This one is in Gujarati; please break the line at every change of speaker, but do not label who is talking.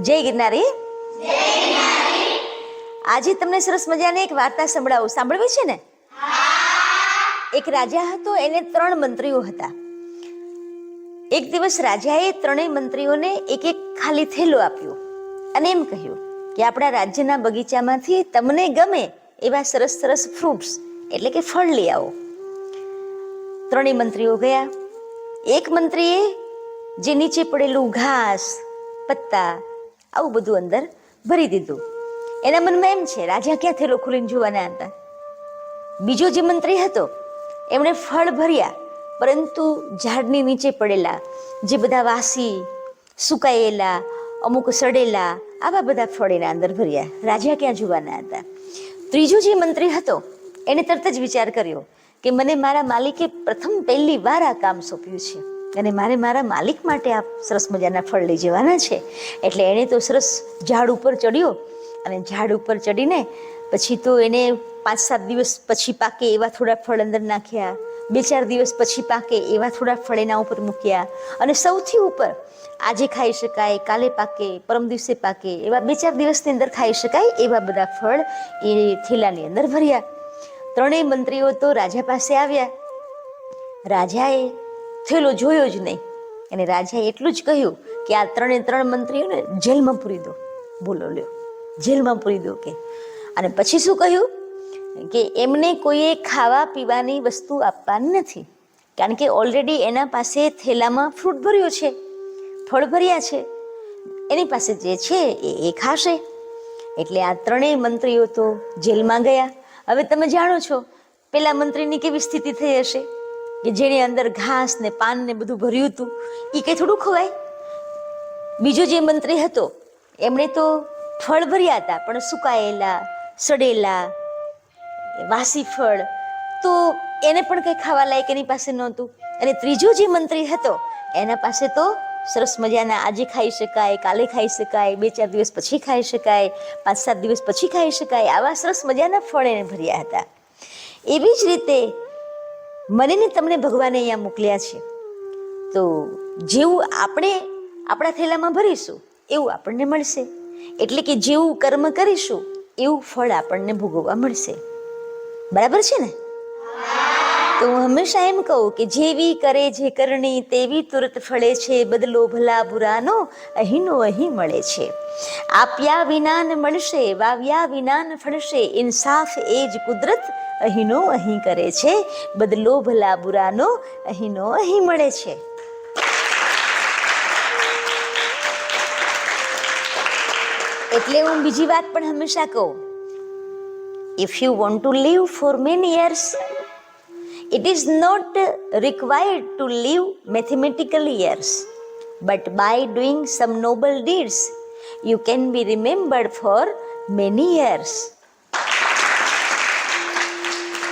જય ગિરનારી. આજે તમને સરસ મજાની એક વાર્તા સંભળાવું. સાંભળવી છે ને? એક રાજા હતો, એને ત્રણ મંત્રીઓ હતા. એક દિવસ રાજાએ ત્રણેય મંત્રીઓને એક એક ખાલી થેલો આપ્યો અને એમ કહ્યું કે આપણા રાજ્યના બગીચામાંથી તમને ગમે એવા સરસ સરસ ફ્રૂટ્સ એટલે કે ફળ લઈ આવો. ત્રણેય મંત્રીઓ ગયા. એક મંત્રીએ જે નીચે પડેલું ઘાસ, પત્તા આવું બધું અંદર ભરી દીધું. એના મનમાં એમ છે, રાજા ક્યાં થેલો ખુલીને જોવાના હતા? બીજો જે મંત્રી હતો, એમણે ફળ ભર્યા, પરંતુ ઝાડની નીચે પડેલા, જે બધા વાસી, સુકાયેલા, અમુક સડેલા, આવા બધા ફળ એના અંદર ભર્યા. રાજા ક્યાં જોવાના હતા? ત્રીજો જે મંત્રી હતો એણે તરત જ વિચાર કર્યો કે મને મારા માલિકે પ્રથમ પહેલી વાર આ કામ સોંપ્યું છે. અને મારે મારા માલિક માટે આ સરસ મજાના ફળ લઈ જવાના છે. એટલે એણે તો સરસ ઝાડ ઉપર ચડ્યો અને ઝાડ ઉપર ચડીને પછી તો એને પાંચ સાત દિવસ પછી પાકે એવા થોડા ફળ અંદર નાખ્યા. બે ચાર દિવસ પછી પાકે એવા થોડા ફળ એના ઉપર મૂક્યા. અને સૌથી ઉપર આજે ખાઈ શકાય, કાલે પાકે, પરમ દિવસે પાકે એવા બે ચાર દિવસની અંદર ખાઈ શકાય એવા બધા ફળ એ થેલાની અંદર ભર્યા. ત્રણેય મંત્રીઓ તો રાજા પાસે આવ્યા. રાજાએ થેલો જોયો જ નહીં. અને રાજાએ એટલું જ કહ્યું કે આ ત્રણે ત્રણ મંત્રીઓને જેલમાં પૂરી દો. બોલો, લ્યો. જેલમાં પૂરી દો કે. અને પછી શું કહ્યું? કે એમને કોઈએ ખાવા પીવાની વસ્તુ આપવાની નથી. કારણ કે ઓલરેડી એના પાસે થેલામાં ફ્રૂટ ભર્યો છે. ફળ ભર્યા છે. એની પાસે જે છે એ એ ખાશે. એટલે આ ત્રણેય મંત્રીઓ તો જેલમાં ગયા. હવે તમે જાણો છો, પેલા મંત્રીની કેવી સ્થિતિ થઈ હશે? કે જેણે અંદર ઘાસ ને પાન ને બધું ભર્યું હતું એ કંઈ થોડું ખવાય? બીજો જે મંત્રી હતો, એમણે તો ફળ ભર્યા હતા, પણ સુકાયેલા, સડેલા, વાસી ફળ, તો એને પણ કંઈ ખાવા લાયક એની પાસે નહોતું. અને ત્રીજો જે મંત્રી હતો, એના પાસે તો સરસ મજાના આજે ખાઈ શકાય, કાલે ખાઈ શકાય, બે ચાર દિવસ પછી ખાઈ શકાય, પાંચ સાત દિવસ પછી ખાઈ શકાય, આવા સરસ મજાના ફળ એને ભર્યા હતા. એવી જ રીતે મને તમને ભગવાને અહીંયા મોકલ્યા છે. તો જેવું આપણે આપણા થેલામાં ભરીશું, એવું આપણને મળશે. એટલે કે જેવું કર્મ કરીશું, એવું ફળ આપણને ભોગવવા મળશે. બરાબર છે ને? તો હું હંમેશા એમ કહું કે જેવી કરે, જે કરણી તેવી તુરત ફળે છે, બદલો ભલા બુરાનો અહીંનો અહીં મળે છે. આપ્યા વિનાન મળશે, વાવ્યા વિનાન ફળશે, ઇન્સાફ એ જ કુદરત અહીંનો અહીં કરે છે, બદલો ભલા બુરાનો અહીંનો અહીં મળે છે. એટલે હું બીજી વાત પણ હંમેશા કહું. If you want to live for many years It is not required to live mathematical years, but by doing some noble deeds, you can be remembered for many years.